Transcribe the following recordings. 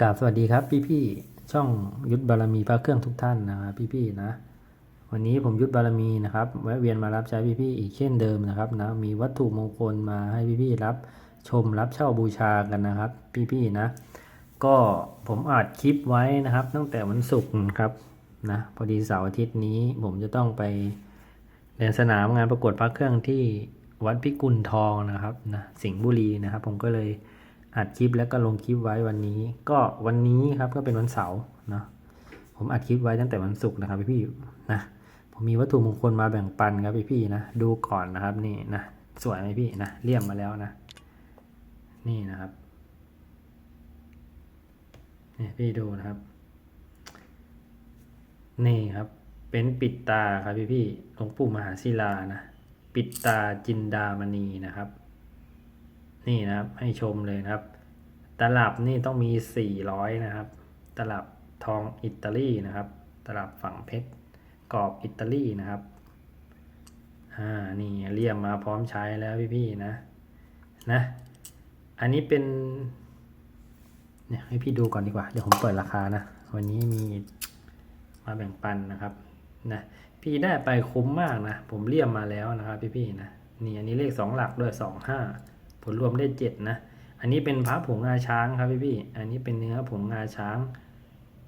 กราบสวัสดีครับพี่ๆช่องยุทธบารมีพระเครื่องทุกท่านนะครับพี่ๆนะ วันนี้ผมยุทธบารมีนะครับแวะเวียนมารับใช้พี่ๆอีกเช่นเดิมนะครับนะมีวัตถุมงคลมาให้พี่ๆรับชมรับเช่าบูชากันนะครับ พี่ๆนะ ก็ผมอัดคลิปไว้นะครับ ตั้งแต่วันศุกร์ครับนะพอดีเสาร์อาทิตย์นี้ผมจะต้องไปเดินสนามงานประกวดพระเครื่องที่วัดพิกุลทองนะครับนะสิงห์บุรีนะครับ ผมก็เลย อัดคลิปแล้วก็ลงคลิปไว้วันนี้ ก็วันนี้ครับก็เป็นวันเสาร์เนาะผมอัดคลิปไว้ตั้งแต่วันศุกร์นะครับพี่ๆนะผมมีวัตถุมงคลมาแบ่งปันครับพี่ๆนะดูก่อนนะครับนี่นะสวยไหมพี่นะเลี่ยมมาแล้วนะ นี่นะครับนี่พี่ดูนะครับ นี่ครับ เป็นปิดตาครับพี่พี่หลวงปู่มหาศิลานะ ปิดตาจินดามณีนะครับ นี่นะครับให้ชมเลยนะครับ ตลับนี่ต้องมี 400 นะครับ ตลับทองอิตาลีนะครับ ตลับฝั่งเพชรกรอบอิตาลีนะครับอ่านี่เรียมมาพร้อมใช้แล้วพี่พี่ๆนะนะ อันนี้เป็นเนี่ยให้พี่ดูก่อนดีกว่า เดี๋ยวผมเปิดราคานะ วันนี้มีมาแบ่งปันนะครับนะพี่ได้ไปคุ้มมากนะ ผมเลี่ยมมาแล้วนะครับพี่ๆนะนี่อันนี้เลขสองหลักด้วยสองห้า ผลรวมได้เจ็ดนะ อันนี้เป็นพระผงงาช้างครับพี่ๆอันนี้เป็นเนื้อผงงาช้าง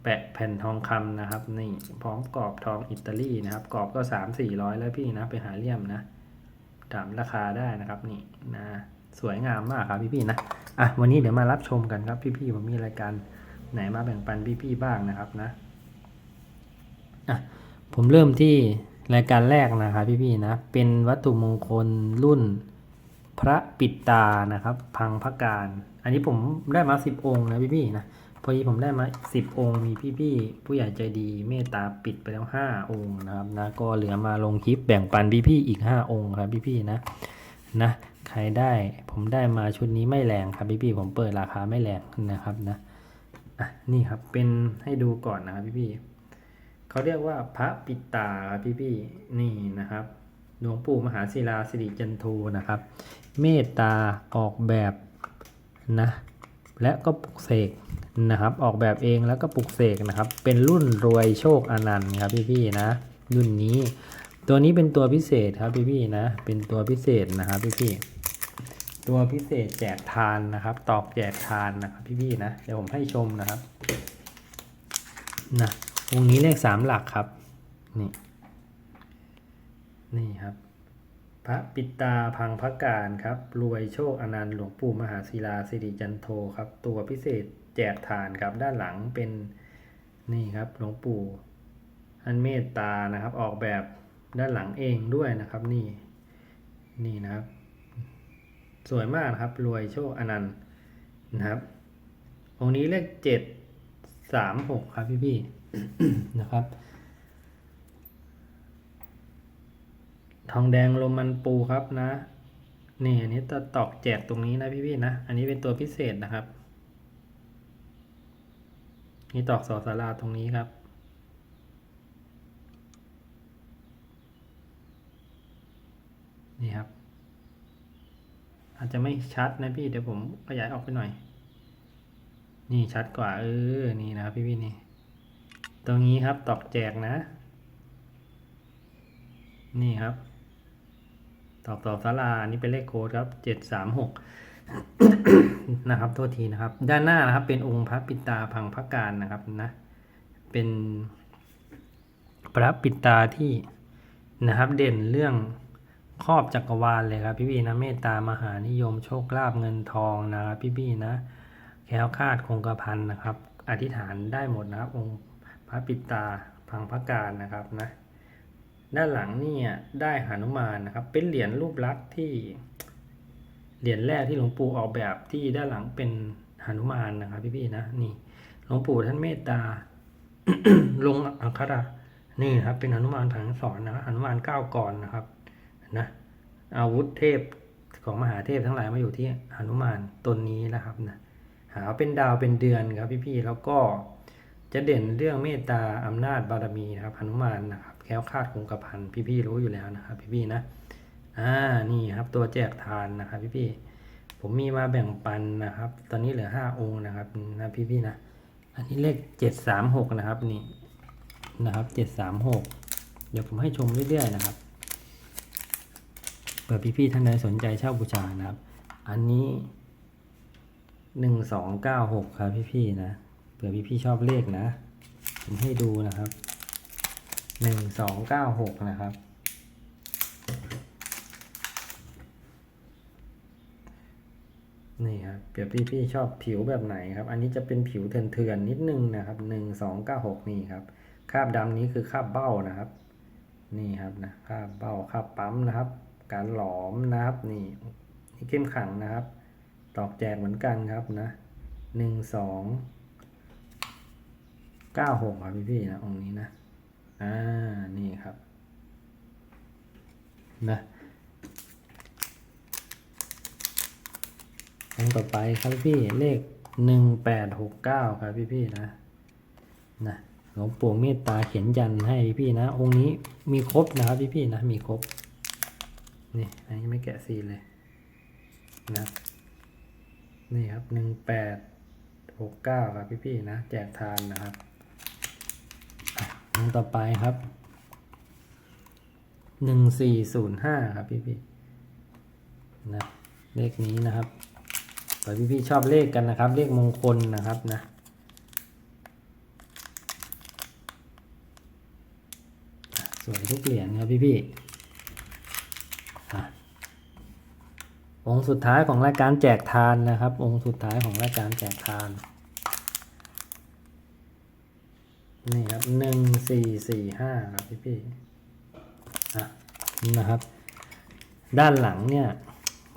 แปะแผ่นทองคำนะครับ นี่พร้อมกรอบทองอิตาลีนะครับ กรอบก็สามสี่ร้อยแล้วพี่นะไปหาเลี่ยมนะถามราคาได้นะครับนี่นะสวยงามมากครับพี่ๆนะอะวันนี้เดี๋ยวมารับชมกันครับพี่ๆผมมีรายการไหนมาแบ่งปันพี่ๆบ้างนะครับนะอะผมเริ่มที่รายการแรกนะครับพี่ๆนะเป็นวัตถุมงคลรุ่น พระปิดตานะครับ พังพระการ อันนี้ผมได้มาสิบองค์นะพี่ๆนะพอดีผมได้มาสิบองค์มีพี่ๆผู้ใหญ่ใจดีเมตตาปิดไปแล้วห้าองค์นะครับนะก็เหลือมาลงคลิปแบ่งปันพี่ๆอีกห้าองค์ครับพี่ๆนะนะใครได้ผมได้มาชุดนี้ไม่แรงครับพี่ๆผมเปิดราคาไม่แรงนะครับนะอะนี่ครับเป็นให้ดูก่อนนะครับพี่ๆเขาเรียกว่าพระปิดตาครับพี่ๆนี่นะครับหลวงปู่มหาศิลาสิริจันโทนะครับ เมตตาออกแบบนะและก็ปลุกเสกนะครับ ออกแบบเองแล้วก็ปลุกเสกนะครับ เป็นรุ่นรวยโชคอนันต์ครับพี่ๆนะรุ่นนี้ ตัวนี้เป็นตัวพิเศษครับพี่ๆนะเป็นตัวพิเศษนะครับพี่ๆตัวพิเศษแจกทานนะครับ ตอกแจกทานนะครับพี่ๆนะเดี๋ยวผมให้ชมนะครับนะวงนี้เลขสามหลักครับนี่นี่ครับ พระปิตาพังพระการครับ รวยโชคอนันต์หลวงปู่มหาศิลาสิริจันโทครับ ตัวพิเศษแจกทานครับ ด้านหลังเป็นนี่ครับหลวงปู่ท่านเมตตานะครับ ออกแบบด้านหลังเองด้วยนะครับ นี่นี่นะครับ สวยมากนะครับ รวยโชคอนันต์นะครับองค์นี้เลขเจ็ดสามหกครับพี่พี่ๆนะครับ ทองแดงลมมันปูครับนะ นี่อันนี้จะตอกแจกตรงนี้นะพี่ๆนะ อันนี้เป็นตัวพิเศษนะครับ นี่ตอกสอสาราตรงนี้ครับนี่ครับ อาจจะไม่ชัดนะพี่เดี๋ยวผมขยายออกไปหน่อย นี่ชัดกว่าเออนี่นะครับพี่พี่ๆนี่ ตรงนี้ครับตอกแจกนะ นี่ครับ ตอบตอบสาราอันนี้เป็นเลขโค้ดครับเจ็ดสามหกนะครับโทษทีนะครับ ด้านหน้านะครับ เป็นองค์พระปิตาพังพระการนะครับนะเป็นพระปิตาที่นะครับ เด่นเรื่องครอบจักรวาลเลยครับ พี่พี่นะเมตตามหานิยมโชคลาภเงินทองนะครับพี่พี่ๆนะ แค้วคาดคงกระพันนะครับ อธิษฐานได้หมดนะครับ องค์พระปิตาพังพระการนะครับนะ ด้านหลังเนี่ยได้หนุมานนะครับ เป็นเหรียญรูปลักษณ์ที่เหรียญแรกที่หลวงปู่ออกแบบที่ด้านหลังเป็นหนุมานนะครับพี่ๆนะนี่หลวงปู่ท่านเมตตาลงอักขระนี่ครับเป็นหนุมานถังสอนนะครับหนุมานเก้าก่อนนะครับนะอาวุธเทพของมหาเทพทั้งหลายมาอยู่ที่หนุมานตนนี้นะครับนะหาเป็นดาวเป็นเดือนครับพี่ๆแล้วก็จะเด่นเรื่องเมตตาอำนาจบารมีนะครับหนุมานนะครับ แค้วคาดคงกระพันพี่ๆรู้อยู่แล้วนะครับ พี่ๆนะอ่านี่ครับตัวแจกทานนะครับ พี่ๆผมมีมาแบ่งปันนะครับ ตอนนี้เหลือห้าองค์นะครับนะพี่ๆนะอันนี้เลขเจ็ดสามหกนะครับนี่นะครับเจ็ดสามหกเดี๋ยวผมให้ชมเรื่อยๆนะครับเผื่อพี่ๆท่านใดสนใจเช่าบูชานะครับ อันนี้หนึ่งสองเก้าหกครับพี่ๆนะเผื่อพี่ๆชอบเลขนะ ผมให้ดูนะครับ หนึ่งสองเก้าหกนะครับ นี่ครับเปรียบพี่พี่ชอบผิวแบบไหนครับ อันนี้จะเป็นผิวเถื่อนๆนิดนึงนะครับหนึ่งสองเก้าหกนี่ครับคราบดำนี้คือคราบเบ้านะครับ นี่ครับนะคราบเบ้าคราบปั๊มนะครับ การหลอมนะครับนี่นี่เข้มขังนะครับ ตอกแจกเหมือนกันครับนะหนึ่งสองเก้าหกครับพี่พี่ๆนะองนี้นะ อ่า นี่ครับ นะองค์ต่อไปครับพี่เลขหนึ่งแปดหกเก้าครับพี่พี่นะ นะหลวงปู่เมตตาเขียนยันให้พี่พี่นะ องค์นี้มีครบนะครับพี่พี่นะ มีครบ นี่อันนี้ไม่แกะซีเลยนะนี่ครับหนึ่งแปดหกเก้าครับพี่พี่นะ แจกทานนะครับ อะองค์ต่อไปครับหนึ่งสี่ศูนย์ห้าครับพี่พี่นะเลขนี้นะครับเผื่พี่ชอบเลขกันนะครับ เลขมงคลนะครับนะสวยทุกเหรียญครับพี่ๆอ่องค์สุดท้ายของรายการแจกทานนะครับ องค์สุดท้ายของรายการแจกทาน นี่ครับหนึ่งสี่สี่ห้าครับพี่ๆอะนี่นะครับ ด้านหลังเนี่ย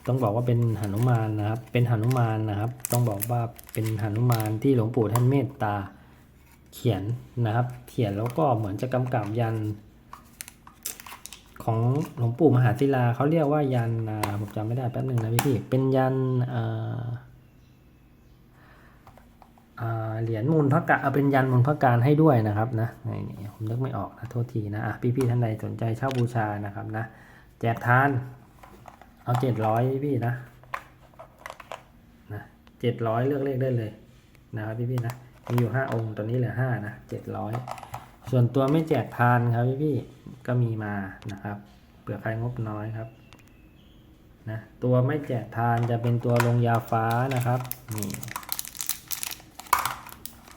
ต้องบอกว่าเป็นหนุมานนะครับ เป็นหนุมานนะครับ ต้องบอกว่าเป็นหนุมานที่หลวงปู่ท่านเมตตาเขียนนะครับ เขียนแล้วก็เหมือนจะกำกับยัน ของหลวงปู่มหาศิลาเขาเรียกว่ายันผมจำไม่ได้แป๊บหนึ่งนะพี่พี่เป็นยันอ่าอ่า เหรียญมูลพระกะเอาเป็นยันมูลพระการให้ด้วยนะครับนะนี่ผมนึกไม่ออกนะโทษทีนะอะพี่ๆท่านใดสนใจเช่าบูชานะครับนะแจกทานเอาเจ็ดร้อยพี่นะนะเจ็ดร้อยเลือกเลขได้เลยนะครับพี่ๆนะมีอยู่ห้าองค์ตัวนี้เหลือห้านะเจ็ดร้อยส่วนตัวไม่แจกทานครับพี่พี่ๆก็มีมานะครับเผื่อใครงบน้อยครับนะตัวไม่แจกทานจะเป็นตัวลงยาฟ้านะครับนี่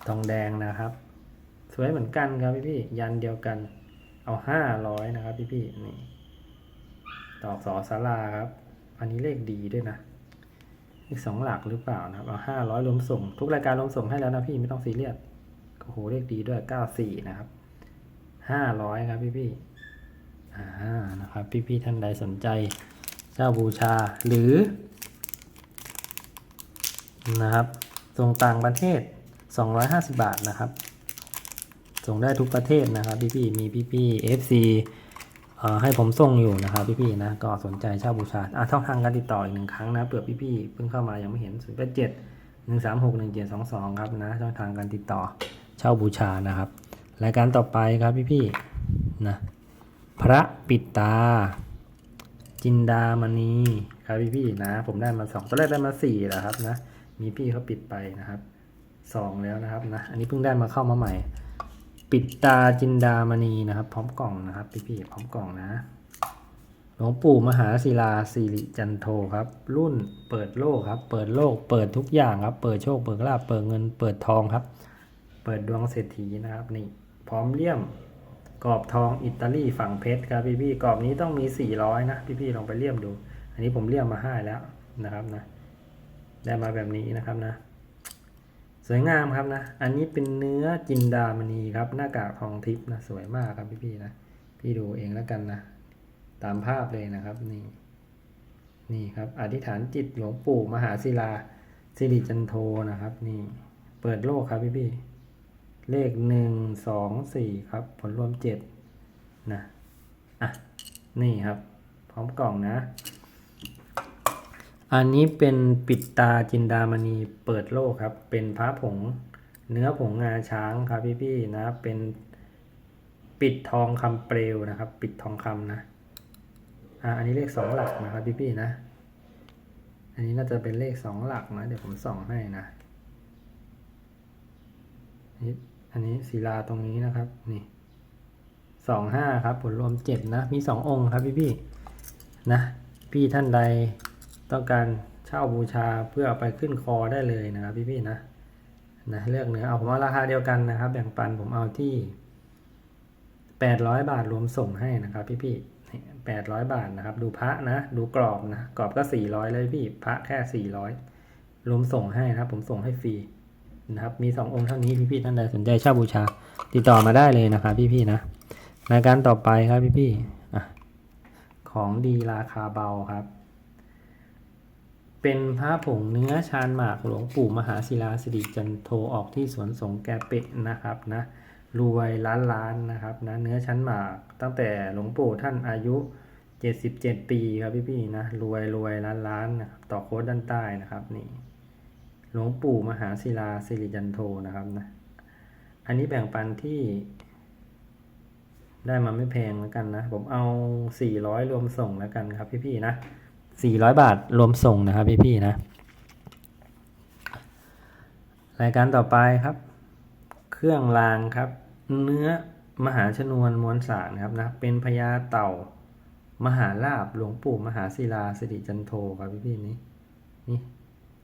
ทองแดงนะครับ สวยเหมือนกันครับพี่พี่ยันเดียวกัน เอาห้าร้อยนะครับ พี่พี่นี่ตอกสอสาราครับ อันนี้เลขดีด้วยนะอีกสองหลักหรือเปล่านะครับ เอาห้าร้อยรวมส่ง ทุกรายการรวมส่งให้แล้วนะพี่ไม่ต้องซีเรียสโอ้โหเลขดีด้วยเก้าสี่นะครับห้าร้อยครับพี่พี่อ่านะครับ พี่พี่ท่านใดสนใจ เจ้าบูชาหรือนะครับส่งต่างประเทศ 250 บาทนะครับ ส่งได้ทุกประเทศนะครับพี่พี่ๆมีพี่พี่ๆ FC เอ่อให้ผมส่งอยู่นะครับพี่ๆนะก็สนใจเช่าบูชาอะช่องทางการติดต่ออีกหนึ่งครั้งนะเผื่อพี่ๆเพิ่งเข้ามายังไม่เห็น0 8 7 1 3 6 1 7 2 2 ครับนะช่องทางการติดต่อเช่าบูชานะครับรายการต่อไปครับพี่ๆนะพระปิดตา จินดามณีครับพี่ๆนะ ผมได้มาสองตอนแรกได้มาสี่แหละครับนะ มีพี่เขาปิดไปนะครับ สองแล้วนะครับนะ อันนี้เพิ่งได้มาเข้ามาใหม่ ปิดตาจินดามณีนะครับ พร้อมกล่องนะครับ พี่ๆพร้อมกล่องนะ หลวงปู่มหาศิลาสิริจันโทครับ รุ่นเปิดโลกครับ เปิดโลก เปิดทุกอย่างครับ เปิดโชค เปิดลาภเปิดเงิน เปิดทองครับ เปิดดวงเศรษฐีนะครับ นี่ พร้อมเลี่ยมกรอบทองอิตาลีฝั่งเพชรครับพี่ๆกรอบนี้ต้องมี 400 นะ พี่ๆลองไปเลี่ยมดู อันนี้ผมเลี่ยมมาห้แล้วนะครับนะ ได้มาแบบนี้นะครับนะ สวยงามครับนะ อันนี้เป็นเนื้อจินดามณีครับ หน้ากากทองทิพย์นะ สวยมากครับพี่ๆนะ พี่ดูเองแล้วกันนะ ตามภาพเลยนะครับนี่ นี่ครับ อธิษฐานจิตหลวงปู่มหาศิลาสิริจันโทนะครับ นี่ เปิดโลกครับพี่ๆเลขหนึ่งสองสี่ครับ ผลรวมเจ็ดนะ อะ นี่ครับ พร้อมกล่องนะ อันนี้เป็นปิดตาจินดามณีเปิดโลกครับ เป็นพระผงเนื้อผงงาช้างครับพี่ๆนะเป็นปิดทองคำเปลวนะครับ ปิดทองคำนะอ่าอันนี้เลขสองหลักนะครับพี่ๆนะ อันนี้น่าจะเป็นเลขสองหลักนะเดี๋ยวผมส่องให้นะนี่อันนี้ศิลาตรงนี้นะครับนี่สองห้าครับผลรวมเจ็ดนะ มีสององค์ครับพี่พี่ๆนะ พี่ท่านใด ต้องการเช่าบูชาเพื่อเอาไปขึ้นคอได้เลยนะครับพี่พี่ๆนะนะเลือกเนื้อเอาผมเอาราคาเดียวกันนะครับ แบ่งปันผมเอาที่แปดร้อยบาทรวมส่งให้นะครับพี่พี่แปดร้อยบาทนะครับ ดูพระนะ ดูกรอบนะ กรอบก็สี่ร้อยเลยพี่พระแค่สี่ร้อยรวมส่งให้นะครับ ผมส่งให้ฟรีนะครับ มีสององค์เท่านี้พี่พี่ๆท่านใดสนใจเช่าบูชา ติดต่อมาได้เลยนะครับพี่พี่ๆนะรายการต่อไปครับพี่พี่ๆของดีราคาเบาครับ เป็นพระผงเนื้อชานหมากหลวงปู่มหาศิลาสิริจันโทออกที่สวนสงแกเปะนะครับนะรวยล้านล้านนะครับนะเนื้อชั้นหมากตั้งแต่หลวงปู่ท่านอายุ 77 ปีครับพี่ๆนะรวยรวยล้านล้านนะครับต่อโค้ดด้านใต้นะครับนี่หลวงปู่มหาศิลาสิริจันโทนะครับนะอันนี้แบ่งปันที่ ได้มาไม่แพงแล้วกันนะ ผมเอา 400 รวมส่งแล้วกันครับพี่ๆนะ 400 บาทรวมส่งนะครับพี่ๆนะ รายการต่อไปครับ เครื่องรางครับ เนื้อมหาชนวนมวลสารครับนะเป็นพญาเต่ามหาลาบหลวงปู่มหาศิลาสิริจันโทครับพี่ๆนี่นี่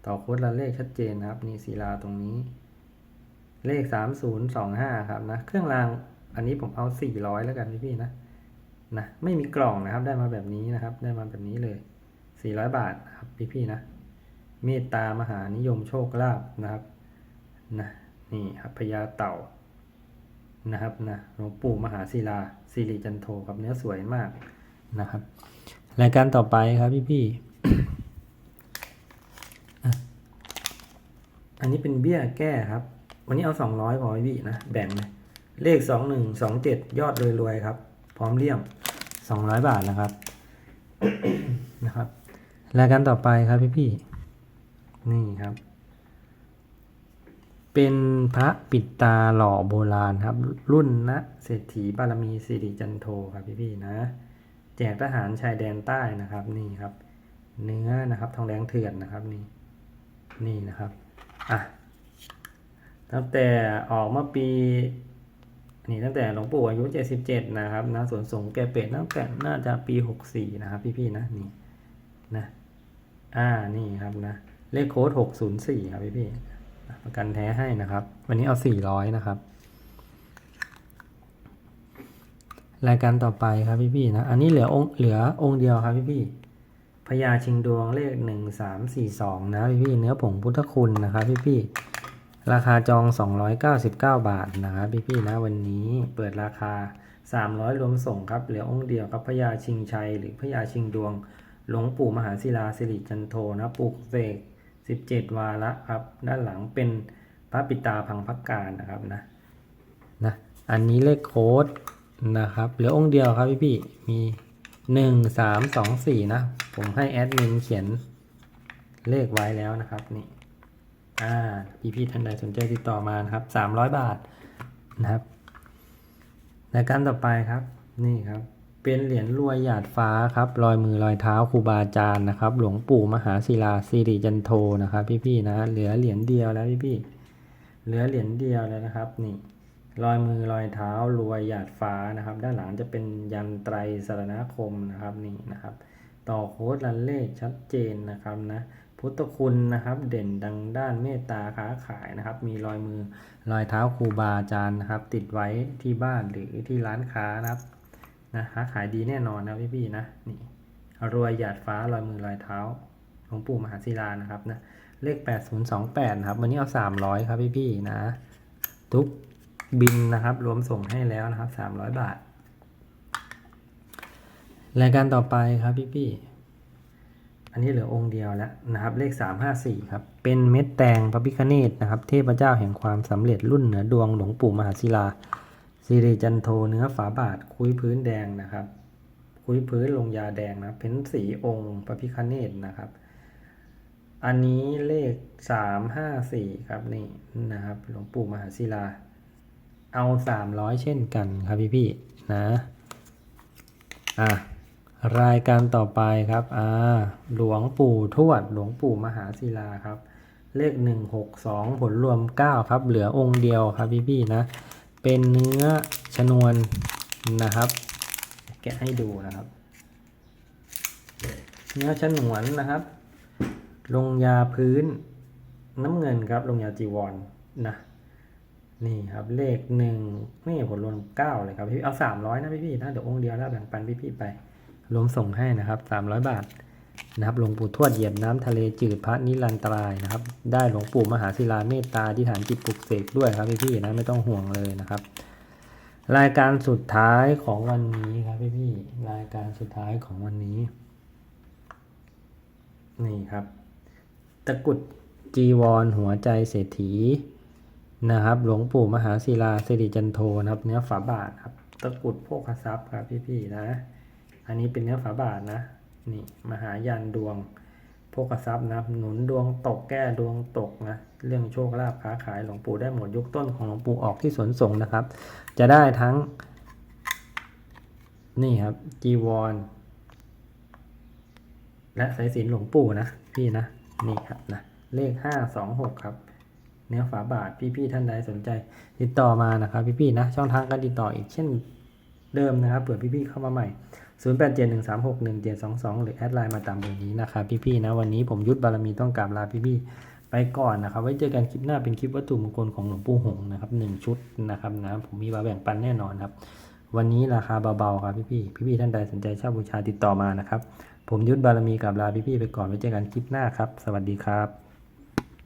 ต่อโค้ดละเลขชัดเจนนะครับนี่ศิลาตรงนี้ เลข 3025 ครับนะเครื่องรางอันนี้ผมเอา 400 แล้วกันพี่ๆนะนะไม่มีกล่องนะครับได้มาแบบนี้นะครับ ได้มาแบบนี้เลย 400 บาทครับพี่ๆนะ เมตตามหานิยมโชคลาภนะครับนะนี่ครับพญาเต่านะครับนะหลวงปู่มหาศิลาสิริจันโทครับเนื้อสวยมากนะครับ รายการต่อไปครับพี่ๆอะอันนี้เป็นเบี้ยแก้ครับ วันนี้เอาสองร้อยพอพี่นะแบ่งเลยเลขสองหนึ่งสองเจ็ดยอดรวยๆครับ พร้อมเลี่ยมสองร้อยบาทนะครับนะครับ รายการต่อไปครับพี่ๆนี่ครับ เป็นพระปิดตาหล่อโบราณครับ รุ่นนะเศรษฐีบารมีสิริจันโทครับพี่ๆนะ แจกทหารชายแดนใต้นะครับนี่ครับ เนื้อนะครับทองแดงเถื่อนนะครับนี่นี่นะครับอะตั้งแต่ออกมาปีนี่ตั้งแต่หลวงปู่อายุ 77 นะครับนะส่วนสงแกเป็ดตั้งแต่น่าจะปี 64 นะครับพี่ๆนะนี่นะ อ่านี่ครับนะ เลขโค้ด604ครับพี่ๆประกันแท้ให้นะครับ วันนี้เอา400นะครับ รายการต่อไปครับพี่ๆนะ อันนี้เหลือองค์เหลือองค์เดียวครับพี่ๆพญาชิงดวงเลข1342นะพี่ๆเนื้อผงพุทธคุณนะครับพี่ๆราคาจอง 299 บาทนะครับพี่ๆนะวันนี้เปิดราคา 300 รวมส่งครับเหลือองค์เดียวครับพญาชิงชัยหรือพญาชิงดวง หลวงปู่มหาศิลาสิริจันโทนะปลูกเสก17 วาระครับ ด้านหลังเป็นพระปิตาพังพักการนะครับนะนะอันนี้เลขโค้ดนะครับเหลือองค์เดียวครับพี่พี่มี 1 3 2 4 นะ ผมให้แอดมินเขียนเลขไว้แล้วนะครับนี่อ่าพี่พี่ท่านใดสนใจติดต่อมานะครับ 300 บาทนะครับรายการต่อไปครับนี่ครับ เป็นเหรียญรวยหยาดฟ้าครับรอยมือรอยเท้าครูบาอาจารย์นะครับ หลวงปู่มหาศิลาสิริจันโทนะครับ พี่ๆนะเหลือเหรียญเดียวแล้วพี่ๆเหลือเหรียญเดียวแล้วนะครับนี่รอยมือรอยเท้ารวยหยาดฟ้านะครับ ด้านหลังจะเป็นยันไตรสรณคมนะครับนี่นะครับ ต่อโค้ดลันเลขชัดเจนนะครับนะพุทธคุณนะครับเด่นดังด้านเมตตาค้าขายนะครับ มีรอยมือรอยเท้าครูบาอาจารย์นะครับ ติดไว้ที่บ้านหรือที่ร้านค้านะครับ นะค้าขายดีแน่นอนนะพี่ๆนะนี่รวยหยาดฟ้ารอยมือรอยเท้าหลวงปู่มหาศิลานะครับนะเลข 8028นะครับวันนี้เอา 300 ครับพี่ๆนะ ทุกบินนะครับ รวมส่งให้แล้วนะครับ 300 บาท รายการต่อไปครับพี่พี่ๆอันนี้เหลือองค์เดียวแล้วนะครับ เลข 354ครับเป็นเม็ดแตงพระพิคเนตนะครับ เทพเจ้าแห่งความสำเร็จรุ่นเหนือดวงหลวงปู่มหาศิลา สิริจันโทเนื้อฝาบาทคุยพื้นแดงนะครับ คุยพื้นลงยาแดงนะเพ้นสีองค์พระพิคเนตนะครับ อันนี้เลข354ครับนี่นะครับ หลวงปู่มหาศิลา เอา300เช่นกันครับพี่พี่ๆนะอะรายการต่อไปครับอ่าหลวงปู่ทวด หลวงปู่มหาศิลาครับ เลขหนึ่งหกสองผลรวมเก้าครับ เหลือองค์เดียวครับพี่ๆนะ เป็นเนื้อชนวนนะครับ แกะให้ดูนะครับ เนื้อฉนวนนะครับ ลงยาพื้นน้ำเงินครับ ลงยาจีวรนนะนี่ครับเลขหนึ่งนี่ผลรวมเก้าเลยครับพี่เอาสามร้อยนะพี่ๆนะเดี๋ยวองค์เดียวแล้วแบ่งปันพี่ๆไป รวมส่งให้นะครับสามร้อยบาท นะครับหลวงปู่ทวดเหยียบน้ำทะเลจืดพระนิรันตรายนะครับ ได้หลวงปู่มหาศิลาเมตตาที่ฐานจิตปลุกเสกด้วยครับพี่ๆนะไม่ต้องห่วงเลยนะครับ รายการสุดท้ายของวันนี้ครับพี่ๆรายการสุดท้ายของวันนี้ นี่ครับ ตะกุดจีวรหัวใจเศรษฐีนะครับ หลวงปู่มหาศิลาสิริจันโทนะครับ เนื้อฝาบาทครับ ตะกุดโภคทรัพย์ครับพี่ๆนะ อันนี้เป็นเนื้อฝาบาทนะ นี่มหายันดวงโภคทรัพย์นะหนุนดวงตกแก้ดวงตกนะเรื่องโชคลาภค้าขายหลวงปู่ได้หมดยกต้นของหลวงปู่ออกที่สวนสงนะครับ จะได้ทั้ง นี่ครับจีวร และสายสินหลวงปู่นะพี่นะนี่ครับนะเลขห้าสองหกครับเนื้อฝาบาทพี่ๆท่านใดสนใจติดต่อมานะครับพี่ๆนะช่องทางการติดต่ออีกเช่นเดิมนะครับเผื่อพี่ๆเข้ามาใหม่ 0 8 7 1 3 6 1 7 2 2 หรือแอดไลน์มาตามเบอร์นี้นะครับพี่ๆนะวันนี้ผมยุทธบารมีต้องกราบลาพี่ๆไปก่อนนะครับ ไว้เจอกันคลิปหน้าเป็นคลิปวัตถุมงคลของหลวงปู่หงส์นะครับหนึ่งชุดนะครับนะผมมีมาแบ่งปันแน่นอนครับ วันนี้ราคาเบาๆครับพี่ๆพี่ๆท่านใดสนใจเช่าบูชาติดต่อมานะครับ ผมยุทธบารมีกับลาพี่ๆไปก่อนไว้เจอกันคลิปหน้าครับ สวัสดีครับ